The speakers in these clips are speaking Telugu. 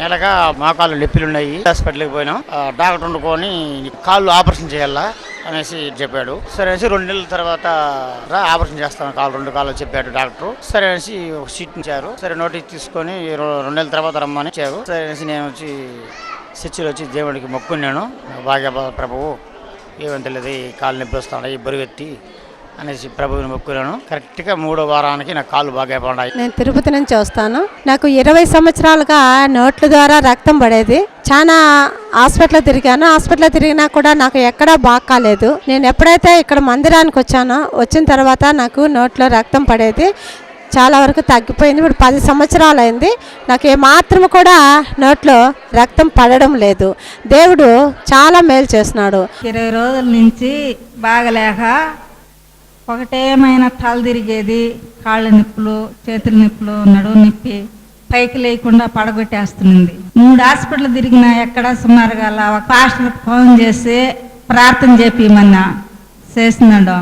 నెలగా మోకాళ్ళు నొప్పిలు ఉన్నాయి హాస్పిటల్కి పోయినాం. డాక్టర్ వండుకొని కాళ్ళు ఆపరేషన్ చేయాలా అనేసి చెప్పాడు. సరే అనేసి రెండు నెలల తర్వాత రా ఆపరేషన్ చేస్తాను. కాలు రెండు కాళ్ళు చెప్పాడు డాక్టర్. సరే అనేసి ఒక సీట్ ఇచ్చారు సరే నోటీస్ తీసుకొని రెండు నెలల తర్వాత రమ్మని ఇచ్చారు సరే అనేసి నేను వచ్చి చర్చిలో వచ్చి దేవుడికి మొక్కున్నాను. భాగ్య ప్రభువు ఏమని తెలియదు కాళ్ళు నొప్పి వస్తాయి బరువెత్తి అనేసి ప్రభువుని మొక్కున్నాను కరెక్ట్గా మూడో వారానికి నా కాళ్ళు బాగా పడ్డాయి నేను తిరుపతి నుంచి వస్తాను. నాకు ఇరవై సంవత్సరాలుగా నోట్ల ద్వారా రక్తం పడేది. చాలా హాస్పిటల్ తిరిగాను. హాస్పిటల్ తిరిగినా కూడా నాకు ఎక్కడా బాగా కాలేదు. నేను ఎప్పుడైతే ఇక్కడ మందిరానికి వచ్చానో వచ్చిన తర్వాత నాకు నోట్లో రక్తం పడేది. చాలా వరకు తగ్గిపోయింది. ఇప్పుడు పది సంవత్సరాలు అయింది. నాకు ఏమాత్రం కూడా నోట్లో రక్తం పడడం లేదు. దేవుడు చాలా మేలు చేస్తున్నాడు. ఇరవై రోజుల నుంచి బాగలేక ఒకటేమైనా తల తిరిగేది కాళ్ళ నిప్పులు చేతుల నిప్పులు నడువు నొప్పి పైకి లేకుండా పడగొట్టేస్తుంది మూడు హాస్పిటల్ తిరిగినా ఎక్కడ సుమారుగా అలా ఒక హాస్టల్కి ఫోన్ చేసి ప్రార్థన చేపిమన్నా చేసినాడు.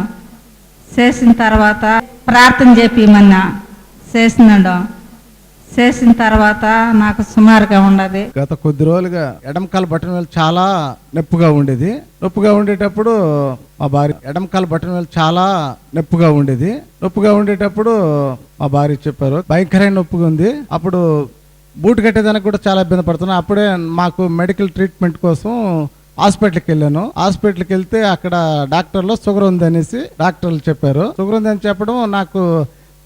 చేసిన తర్వాత ప్రార్థన చేపిమన్నా చేసినాడు. చేసిన తర్వాత నాకు సుమారుగా ఉండదు. గత కొద్ది రోజులుగా ఎడమకాల బటన్ వేలు చాలా నొప్పిగా ఉండేది. నొప్పిగా ఉండేటప్పుడు మా భార్య ఎడమకాల బటన్ వేలు చాలా నొప్పిగా ఉండేది. నొప్పిగా ఉండేటప్పుడు మా భార్య చెప్పారు భయంకరమైన నొప్పిగా ఉంది. అప్పుడు బూట్ కట్టేదానికి కూడా చాలా ఇబ్బంది పడుతున్నాను అప్పుడే మాకు మెడికల్ ట్రీట్మెంట్ కోసం హాస్పిటల్కి వెళ్ళాను. హాస్పిటల్కి వెళ్తే అక్కడ డాక్టర్లు షుగర్ ఉంది అనేసి డాక్టర్లు చెప్పారు. షుగర్ ఉంది అని చెప్పడం నాకు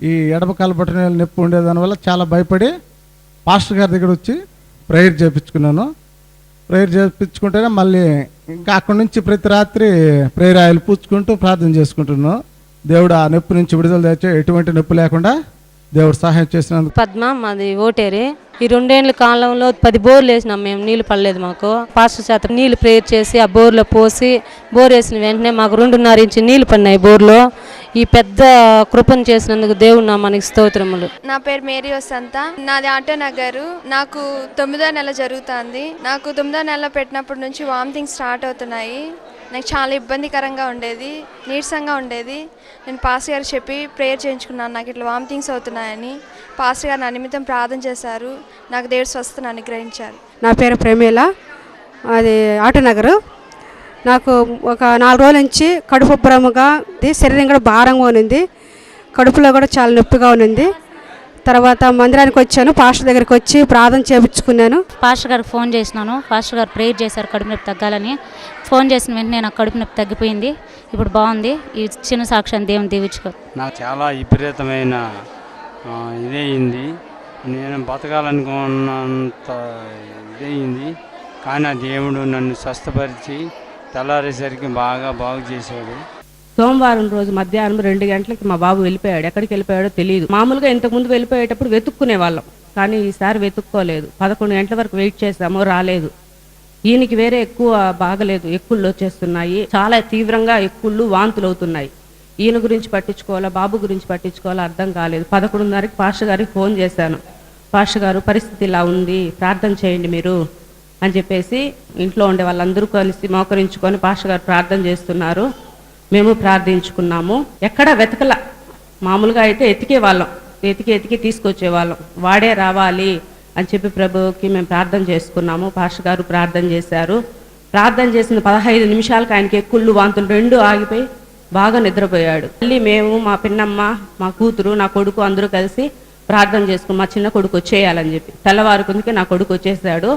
ఈ ఎడమకాల బటన్ నొప్పి ఉండేదాని వల్ల చాలా భయపడి పాస్టర్ గారి దగ్గర వచ్చి ప్రేయర్ చేయించుకున్నాను ప్రేయర్ చేయించుకుంటేనే మళ్ళీ ఇంకా అక్కడి నుంచి ప్రతి రాత్రి ప్రేయర్ ఆయిల్ పూచుకుంటూ ప్రార్థన చేసుకుంటున్నాను. దేవుడు ఆ నొప్పి నుంచి విడుదల తెచ్చే ఎటువంటి నొప్పి లేకుండా దేవుడు సహాయం చేసినందుకు. పద్మ మాది ఓటేరి. ఈ రెండేళ్ళ కాలంలో పది బోర్లు వేసినాం మేము నీళ్ళు పడలేదు మాకు. పాస్టర్ చేత నీళ్ళు ప్రేయర్ చేసి ఆ బోర్లో పోసి బోర్ వేసిన వెంటనే మాకు రెండున్నర ఇంచి నీళ్ళు పడినాయి బోర్లో. ఈ పెద్ద కృపను చేసినందుకు దేవుడు నా మనకి స్తోత్రములు. నా పేరు మేరీ వసంత. నాది ఆటో నగరు. నాకు తొమ్మిదో నెల జరుగుతుంది. నాకు తొమ్మిదో నెల పెట్టినప్పటి నుంచి వామిటింగ్ స్టార్ట్ అవుతున్నాయి. నాకు చాలా ఇబ్బందికరంగా ఉండేది. నీరసంగా ఉండేది. నేను పాస్టర్ గారు చెప్పి ప్రేయర్ చేయించుకున్నాను. నాకు ఇట్లా వామిటింగ్స్ అవుతున్నాయని పాస్టర్ గారు నా నిమిత్తం ప్రార్థన చేశారు. నాకు దేవుడు స్వస్థను అనుగ్రహించారు. నా పేరు ప్రమీల. అది ఆటోనగర్ నాకు ఒక నాలుగు రోజుల నుంచి కడుపు ఉబ్బరముగా ఉంది. శరీరం కూడా భారంగా ఉన్నింది. కడుపులో కూడా చాలా నొప్పిగా ఉన్నింది. తర్వాత మందిరానికి వచ్చాను. పాస్టర్ దగ్గరికి వచ్చి ప్రార్థన చేయించుకున్నాను పాస్టర్ గారికి ఫోన్ చేసినాను. పాస్టర్ గారు ప్రేయర్ చేశారు కడుపు నొప్పి తగ్గాలని. ఫోన్ చేసిన వెంటనే నాకు కడుపు నొప్పి తగ్గిపోయింది. ఇప్పుడు బాగుంది. ఈ చిన్న సాక్ష్యాన్ని దేవుని దీవించుకో. నాకు చాలా విపరీతమైన ఇదయింది. నేను బతకాలనుకున్నంత ఇదయింది. కానీ దేవుడు నన్ను స్వస్థపరిచి తెల్లారేసరికి బాగా బాగు చేశాడు సోమవారం రోజు మధ్యాహ్నం రెండు గంటలకి మా బాబు వెళ్ళిపోయాడు. ఎక్కడికి వెళ్ళిపోయాడో తెలియదు మామూలుగా ఇంతకుముందు వెళ్ళిపోయేటప్పుడు వెతుక్కునే వాళ్ళం. కానీ ఈసారి వెతుక్కోలేదు. పదకొండు గంటల వరకు వెయిట్ చేసాము రాలేదు. ఈయనకి వేరే ఎక్కువ బాగలేదు. ఎక్కుళ్ళు వచ్చేస్తున్నాయి. చాలా తీవ్రంగా ఎక్కుళ్ళు వాంతులు అవుతున్నాయి. ఈయన గురించి పట్టించుకోవాలా? బాబు గురించి పట్టించుకోవాలా? అర్థం కాలేదు. పదకొండున్నరకి పాష గారికి ఫోన్ చేశాను. పాష గారు పరిస్థితి ఇలా ఉంది. ప్రార్థన చేయండి మీరు. అని చెప్పేసి ఇంట్లో ఉండే వాళ్ళందరూ కలిసి మోకరించుకొని పాష గారు ప్రార్థన చేస్తున్నారు. మేము ప్రార్థించుకున్నాము. ఎక్కడ వెతకల. మామూలుగా అయితే ఎతికే వాళ్ళం. ఎతికి ఎతికి తీసుకొచ్చే వాళ్ళం. వాడే రావాలి అని చెప్పి ప్రభుకి మేము ప్రార్థన చేసుకున్నాము. పాష గారు ప్రార్థన చేశారు. ప్రార్థన చేసిన పదహైదు నిమిషాలకు ఆయనకి ఎక్కుళ్ళు వాంతులు రెండు ఆగిపోయి బాగా నిద్రపోయాడు. మళ్ళీ మేము మా పిన్నమ్మ మా కూతురు నా కొడుకు అందరూ కలిసి ప్రార్థన చేసుకుని మా చిన్న కొడుకు వచ్చేయాలని చెప్పి తెల్లవారు కొందుకే నా కొడుకు వచ్చేసాడు.